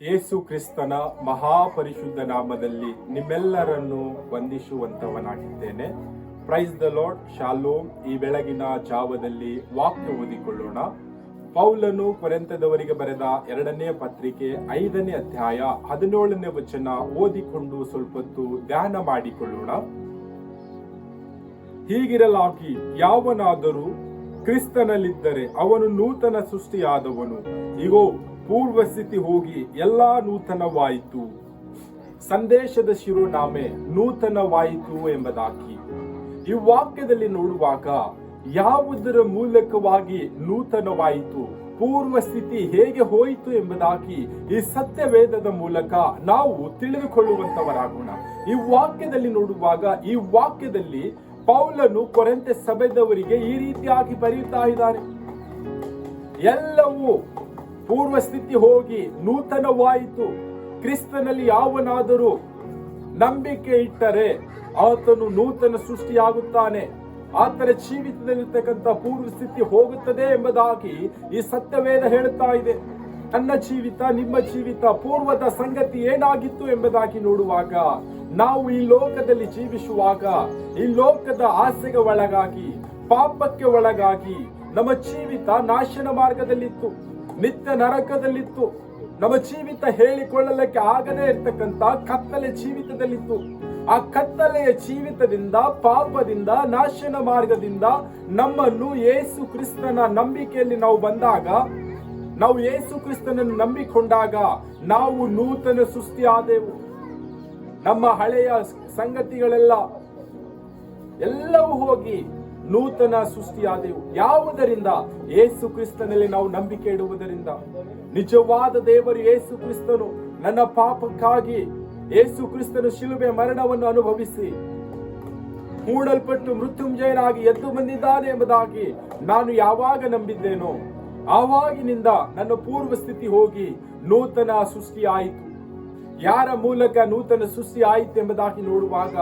ಯೇಸು ಕ್ರಿಸ್ತನ ಮಹಾಪರಿಶುದ್ಧ ನಾಮದಲ್ಲಿ ನಿಮ್ಮೆಲ್ಲರನ್ನು ವಂದಿಸುವಂತವನಾಗಿದ್ದೇನೆ ಪ್ರೈಸ್ ದ ಲಾರ್ಡ್ ಶಾಲೋಮ್ ಈ ಬೆಳಗಿನ ಜಾವದಲ್ಲಿ ವಾಕ್ಯ ಓದಿಕೊಳ್ಳೋಣ. ಪೌಲನು ಕೊರೆಂತದವರಿಗೆ ಬರೆದ ಎರಡನೇ ಪತ್ರಿಕೆ ಐದನೇ ಅಧ್ಯಾಯ ಹದಿನೇಳನೇ ವಚನ ಓದಿಕೊಂಡು ಸ್ವಲ್ಪ ಹೊತ್ತು ಧ್ಯಾನ ಮಾಡಿಕೊಳ್ಳೋಣ. ಹೀಗಿರಲಾಗಿ ಯಾವನಾದರೂ ಕ್ರಿಸ್ತನಲ್ಲಿದ್ದರೆ ಅವನು ನೂತನ ಸೃಷ್ಟಿಯಾದವನು. ಇಗೋ ಪೂರ್ವ ಸ್ಥಿತಿ ಹೋಗಿ ಎಲ್ಲ ನೂತನವಾಯಿತು. ಸಂದೇಶದ ಶಿರೋನಾಮೆ ನೂತನವಾಯಿತು ಎಂಬುದಾಗಿ. ಈ ವಾಕ್ಯದಲ್ಲಿ ನೋಡುವಾಗ ಯಾವುದರ ಮೂಲಕವಾಗಿ ನೂತನವಾಯಿತು, ಪೂರ್ವ ಸ್ಥಿತಿ ಹೇಗೆ ಹೋಯಿತು ಎಂಬುದಾಗಿ ಈ ಸತ್ಯವೇದದ ಮೂಲಕ ನಾವು ತಿಳಿದುಕೊಳ್ಳುವಂತವರಾಗೋಣ. ಈ ವಾಕ್ಯದಲ್ಲಿ ನೋಡುವಾಗ ಈ ವಾಕ್ಯದಲ್ಲಿ ಪೌಲನು ಕೊರೆಂತೆ ಸಭೆದವರಿಗೆ ಈ ರೀತಿಯಾಗಿ ಬರೆಯುತ್ತಾ ಇದ್ದಾನೆ. ಎಲ್ಲವೂ ಪೂರ್ವ ಸ್ಥಿತಿ ಹೋಗಿ ನೂತನವಾಯಿತು. ಕ್ರಿಸ್ತನಲ್ಲಿ ಯಾವನಾದರೂ ನಂಬಿಕೆ ಇಟ್ಟರೆ ಆತನು ನೂತನ ಸೃಷ್ಟಿಯಾಗುತ್ತಾನೆ. ಆತನ ಜೀವಿತದಲ್ಲಿರ್ತಕ್ಕಂಥ ಪೂರ್ವ ಸ್ಥಿತಿ ಹೋಗುತ್ತದೆ ಎಂಬುದಾಗಿ ಈ ಸತ್ಯವೇದ ಹೇಳುತ್ತಾ ಇದೆ. ನನ್ನ ಜೀವಿತ, ನಿಮ್ಮ ಜೀವಿತ, ಪೂರ್ವದ ಸಂಗತಿ ಏನಾಗಿತ್ತು ಎಂಬುದಾಗಿ ನೋಡುವಾಗ, ನಾವು ಈ ಲೋಕದಲ್ಲಿ ಜೀವಿಸುವಾಗ, ಈ ಲೋಕದ ಆಸೆಗೆ ಒಳಗಾಗಿ, ಪಾಪಕ್ಕೆ ಒಳಗಾಗಿ ನಮ್ಮ ಜೀವಿತ ನಾಶನ ಮಾರ್ಗದಲ್ಲಿತ್ತು. ನಿತ್ಯ ನರಕದಲ್ಲಿತ್ತು. ನಮ್ಮ ಜೀವಿತ ಹೇಳಿಕೊಳ್ಳಲಿಕ್ಕೆ ಆಗದೇ ಇರತಕ್ಕಂತ ಕತ್ತಲೆ ಜೀವಿತದಲ್ಲಿತ್ತು. ಆ ಕತ್ತಲೆಯ ಜೀವಿತದಿಂದ, ಪಾಪದಿಂದ, ನಾಶನ ಮಾರ್ಗದಿಂದ ನಮ್ಮನ್ನು ಯೇಸು ಕ್ರಿಸ್ತನ ನಂಬಿಕೆಯಲ್ಲಿ ನಾವು ಬಂದಾಗ, ನಾವು ಯೇಸು ಕ್ರಿಸ್ತನನ್ನು ನಂಬಿಕೊಂಡಾಗ ನಾವು ನೂತನ ಸೃಷ್ಟಿಯಾದೆವು. ನಮ್ಮ ಹಳೆಯ ಸಂಗತಿಗಳೆಲ್ಲ ಎಲ್ಲವೂ ಹೋಗಿ ನೂತನ ಸೃಷ್ಟಿಯಾದೆವು. ಯಾವುದರಿಂದ? ಏಸು ಕ್ರಿಸ್ತನಲ್ಲಿ ನಾವು ನಂಬಿಕೆ ಇಡುವುದರಿಂದ. ನಿಜವಾದ ದೇವರು ಏಸು ಕ್ರಿಸ್ತನು. ನನ್ನ ಪಾಪಕ್ಕಾಗಿ ಏಸು ಕ್ರಿಸ್ತನು ಶಿಲುಬೆ ಮರಣವನ್ನು ಅನುಭವಿಸಿ ಮೂಡಲ್ಪಟ್ಟು ಮೃತ್ಯುಂಜಯನಾಗಿ ಎದ್ದು ಬಂದಿದ್ದಾನೆ ಎಂಬುದಾಗಿ ನಾನು ಯಾವಾಗ ನಂಬಿದ್ದೇನೋ, ಆವಾಗಿನಿಂದ ನನ್ನ ಪೂರ್ವ ಸ್ಥಿತಿ ಹೋಗಿ ನೂತನ ಸೃಷ್ಟಿ ಆಯಿತು ಯಾರ ಮೂಲಕ ನೂತನ ಸೃಷ್ಟಿ ಆಯಿತು ಎಂಬುದಾಗಿ ನೋಡುವಾಗ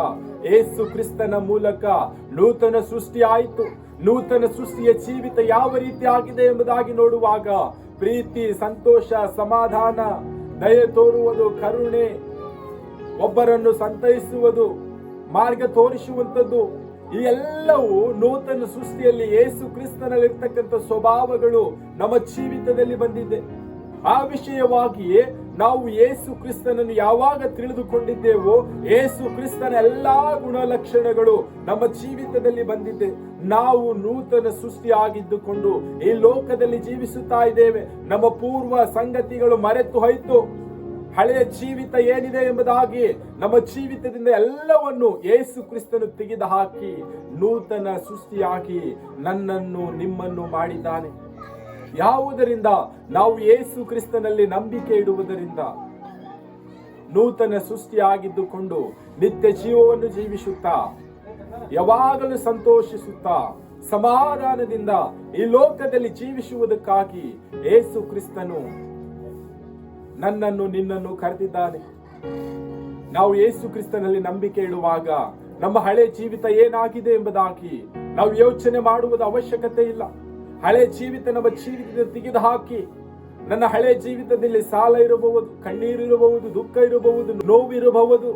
ಏಸು ಕ್ರಿಸ್ತನ ಮೂಲಕ ನೂತನ ಸೃಷ್ಟಿ ಆಯಿತು. ನೂತನ ಸೃಷ್ಟಿಯ ಜೀವಿತ ಯಾವ ರೀತಿ ಆಗಿದೆ ಎಂಬುದಾಗಿ ನೋಡುವಾಗ ಪ್ರೀತಿ, ಸಂತೋಷ, ಸಮಾಧಾನ, ದಯೆ ತೋರುವುದು, ಕರುಣೆ, ಒಬ್ಬರನ್ನು ಸಂತೈಸುವುದು, ಮಾರ್ಗ ತೋರಿಸುವಂತದ್ದು ಈ ಎಲ್ಲವೂ ನೂತನ ಸೃಷ್ಟಿಯಲ್ಲಿ ಏಸು ಕ್ರಿಸ್ತನಲ್ಲಿರ್ತಕ್ಕಂಥ ಸ್ವಭಾವಗಳು ನಮ್ಮ ಜೀವಿತದಲ್ಲಿ ಬಂದಿದೆ. ಆ ವಿಷಯವಾಗಿಯೇ ನಾವು ಯೇಸು ಕ್ರಿಸ್ತನನ್ನು ಯಾವಾಗ ತಿಳಿದುಕೊಂಡಿದ್ದೇವೋ, ಯೇಸು ಕ್ರಿಸ್ತನ ಎಲ್ಲಾ ಗುಣಲಕ್ಷಣಗಳು ನಮ್ಮ ಜೀವಿತದಲ್ಲಿ ಬಂದಿದೆ. ನಾವು ನೂತನ ಸೃಷ್ಟಿಯಾಗಿದ್ದುಕೊಂಡು ಈ ಲೋಕದಲ್ಲಿ ಜೀವಿಸುತ್ತಾ ಇದ್ದೇವೆ. ನಮ್ಮ ಪೂರ್ವ ಸಂಗತಿಗಳು ಮರೆತು ಹೋಯಿತು. ಹಳೆಯ ಜೀವಿತ ಏನಿದೆ ಎಂಬುದಾಗಿ ನಮ್ಮ ಜೀವಿತದಿಂದ ಎಲ್ಲವನ್ನು ಯೇಸು ಕ್ರಿಸ್ತನು ತೆಗೆದು ಹಾಕಿ ನೂತನ ಸೃಷ್ಟಿಯಾಗಿ ನನ್ನನ್ನು ನಿಮ್ಮನ್ನು ಮಾಡಿದ್ದಾನೆ. ಯಾವುದರಿಂದ ನಾವು ಯೇಸು ಕ್ರಿಸ್ತನಲ್ಲಿ ನಂಬಿಕೆ ಇಡುವುದರಿಂದ? ನೂತನ ಸೃಷ್ಟಿಯಾಗಿದ್ದುಕೊಂಡು ನಿತ್ಯ ಜೀವವನ್ನು ಜೀವಿಸುತ್ತಾ, ಯಾವಾಗಲೂ ಸಂತೋಷಿಸುತ್ತಾ, ಸಮಾಧಾನದಿಂದ ಈ ಲೋಕದಲ್ಲಿ ಜೀವಿಸುವುದಕ್ಕಾಗಿ ಏಸು ಕ್ರಿಸ್ತನು ನನ್ನನ್ನು ನಿನ್ನನ್ನು ಕರೆದಿದ್ದಾನೆ. ನಾವು ಏಸು ಕ್ರಿಸ್ತನಲ್ಲಿ ನಂಬಿಕೆ ಇಡುವಾಗ ನಮ್ಮ ಹಳೆ ಜೀವಿತ ಏನಾಗಿದೆ ಎಂಬುದಾಗಿ ನಾವು ಯೋಚನೆ ಮಾಡುವುದು ಅವಶ್ಯಕತೆ ಇಲ್ಲ. ಹಳೆ ಜೀವಿತ ನಮ್ಮ ಜೀವಿತದ ತೆಗೆದು ಹಾಕಿ ನನ್ನ ಹಳೆ ಜೀವಿತದಲ್ಲಿ ಸಾಲ ಇರಬಹುದು, ಕಣ್ಣೀರು ಇರಬಹುದು, ದುಃಖ ಇರಬಹುದು, ನೋವಿರಬಹುದು,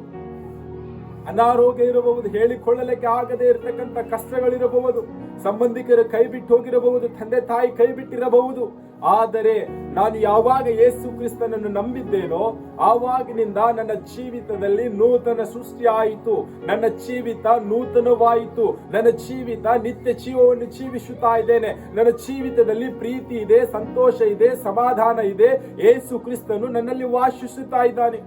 ಅನಾರೋಗ್ಯ ಇರಬಹುದು, ಹೇಳಿಕೊಳ್ಳಲಿಕ್ಕೆ ಆಗದೆ ಇರತಕ್ಕಂಥ ಕಷ್ಟಗಳಿರಬಹುದು. ಸಂಬಂಧಿಕರು ಕೈ ಬಿಟ್ಟು ಹೋಗಿರಬಹುದು, ತಂದೆ ತಾಯಿ ಕೈ ಬಿಟ್ಟಿರಬಹುದು. ಆದರೆ ನಾನು ಯಾವಾಗ ಯೇಸು ಕ್ರಿಸ್ತನನ್ನು ನಂಬಿದ್ದೇನೋ, ಆವಾಗಿನಿಂದ ನನ್ನ ಜೀವಿತದಲ್ಲಿ ನೂತನ ಸೃಷ್ಟಿ ಆಯಿತು. ನನ್ನ ಜೀವಿತ ನೂತನವಾಯಿತು. ನನ್ನ ಜೀವಿತ ನಿತ್ಯ ಜೀವವನ್ನು ಜೀವಿಸುತ್ತಾ ಇದ್ದೇನೆ. ನನ್ನ ಜೀವಿತದಲ್ಲಿ ಪ್ರೀತಿ ಇದೆ, ಸಂತೋಷ ಇದೆ, ಸಮಾಧಾನ ಇದೆ. ಯೇಸು ಕ್ರಿಸ್ತನು ನನ್ನಲ್ಲಿ ವಾಸಿಸುತ್ತಾ ಇದ್ದಾನೆ.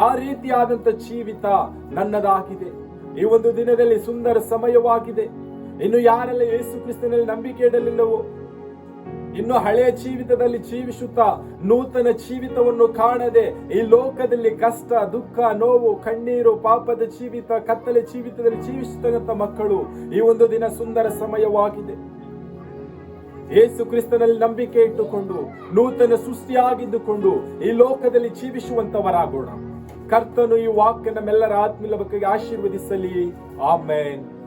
ಆ ರೀತಿಯಾದಂತ ಜೀವಿತ ನನ್ನದಾಗಿದೆ. ಈ ಒಂದು ದಿನದಲ್ಲಿ ಸುಂದರ ಸಮಯವಾಗಿದೆ. ಇನ್ನು ಯಾರೆಲ್ಲ ಯೇಸು ಕ್ರಿಸ್ತನಲ್ಲಿ ನಂಬಿಕೆ ಇಡಲಿಲ್ಲವೋ ಇನ್ನು ಹಳೆಯ ಜೀವಿತದಲ್ಲಿ ಜೀವಿಸುತ್ತಾ ನೂತನ ಜೀವಿತವನ್ನು ಕಾಣದೆ ಈ ಲೋಕದಲ್ಲಿ ಕಷ್ಟ, ದುಃಖ, ನೋವು, ಕಣ್ಣೀರು, ಪಾಪದ ಜೀವಿತ, ಕತ್ತಲೆ ಜೀವಿತದಲ್ಲಿ ಜೀವಿಸುತ್ತ ಮಕ್ಕಳು ಈ ಒಂದು ದಿನ ಸುಂದರ ಸಮಯವಾಗಿದೆ. ಏಸು ಕ್ರಿಸ್ತನಲ್ಲಿ ನಂಬಿಕೆ ಇಟ್ಟುಕೊಂಡು, ನೂತನ ಸೃಷ್ಟಿಯಾಗಿದ್ದುಕೊಂಡು ಈ ಲೋಕದಲ್ಲಿ ಜೀವಿಸುವಂತವರಾಗೋಣ ಕರ್ತನು ಈ ವಾಕ್ಯ ನಮ್ಮೆಲ್ಲರ ಆತ್ಮೀಯ ಬಗ್ಗೆ ಆಶೀರ್ವದಿಸಲಿ. ಆಮೇನ್.